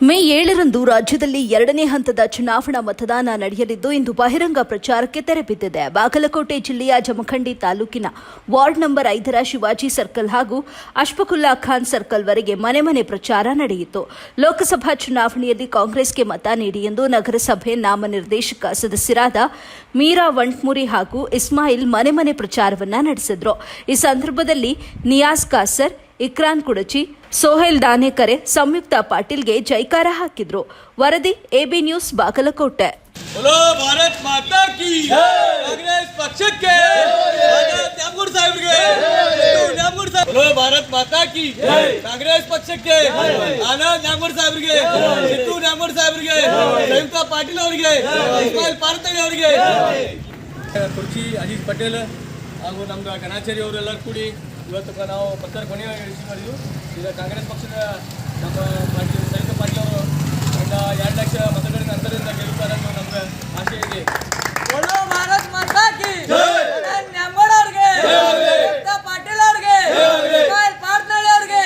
ಹತ್ತರಂದು ರಾಜ್ಯದಲ್ಲಿ ಎರಡನೇ ಹಂತದ ಚುನಾವಣಾ ಮತದಾನ ನಡೆಯಲಿದ್ದು, ಇಂದು ಬಹಿರಂಗ ಪ್ರಚಾರಕ್ಕೆ ತೆರೆ ಬಿದ್ದಿದೆ. ಬಾಗಲಕೋಟೆ ಜಿಲ್ಲೆಯ ಜಮಖಂಡಿ ತಾಲೂಕಿನ ವಾರ್ಡ್ ನಂಬರ್ ಐದರ ಶಿವಾಜಿ ಸರ್ಕಲ್ ಹಾಗೂ ಅಶ್ಫಕುಲ್ಲಾ ಖಾನ್ ಸರ್ಕಲ್ ವರೆಗೆ ಮನೆ ಮನೆ ಪ್ರಚಾರ ನಡೆಯಿತು. ಲೋಕಸಭಾ ಚುನಾವಣೆಯಲ್ಲಿ ಕಾಂಗ್ರೆಸ್ಗೆ ಮತ ನೀಡಿ ಎಂದು ನಗರಸಭೆ ನಾಮನಿರ್ದೇಶಕ ಸದಸ್ಯರಾದ ಮೀರಾ ವಂಟ್ಮುರಿ ಹಾಗೂ ಇಸ್ಮಾಯಿಲ್ ಮನೆ ಮನೆ ಪ್ರಚಾರವನ್ನ ನಡೆಸಿದ್ರು. ಈ ಸಂದರ್ಭದಲ್ಲಿ ನಿಯಾಸ್ ಕಾಸರ್ ಇಕ್ರಾನ್ ಕುಡಚಿ ಸೋಹೇಲ್ ದಾನೇಕರೆ ಸಂಯುಕ್ತ ಪಾಟೀಲ್ಗೆ ಜೈಕಾರ ಹಾಕಿದ್ರು. ವರದಿ ಎಬಿ ನ್ಯೂಸ್ ಬಾಗಲಕೋಟೆ. ಭಾರತ್ ಮಾತಾ ಕಿ ಕಾಂಗ್ರೆಸ್ ಪಕ್ಷಕ್ಕೆ. ಆನಂದ್ ನ್ಯಾಮೂರ್ ಸಾಹೇಬ್ರಿಗೆ. ಸಿದ್ದು ಸಾಹೇಬ್ರಿಗೆ. ಸಂಯುಕ್ತ ಪಾಟೀಲ್ ಅವರಿಗೆ. ಇಸ್ಮಾಯಿಲ್ ಪಾರ್ತಳಿ ಅವರಿಗೆ. ಕುರ್ಚಿ ಅಜಿತ್ ಪಟೇಲ್ ಹಾಗೂ ನಮ್ಮ ಗಣಾಚಾರಿ ಅವರೆಲ್ಲರೂ ಕೂಡಿ ಇವತ್ತು ನಾವು ಪತ್ರ ಕೊನೆಯ ರಿಸೀವ್ ಮಾಡಿದ್ವಿ. ಈಗ ಕಾಂಗ್ರೆಸ್ ಪಕ್ಷದ ನಮ್ಮ ಪಾರ್ಟಿ ಸೈನಿಕ ಪಾರ್ಟಿಯವರು ಅವರು ಎರಡು ಲಕ್ಷ ಮತಗಳಿಂದ ಅಂತರದಿಂದ ಗೆಲ್ಲುತ್ತಾರೆ ಅನ್ನೋ ನಮ್ಮ ಆಶೆ ಇದೆ. ಪಾಟೀಲ್ ಅವ್ರಿಗೆ ಪಾಟ್ನಳ್ಳಿ ಅವ್ರಿಗೆ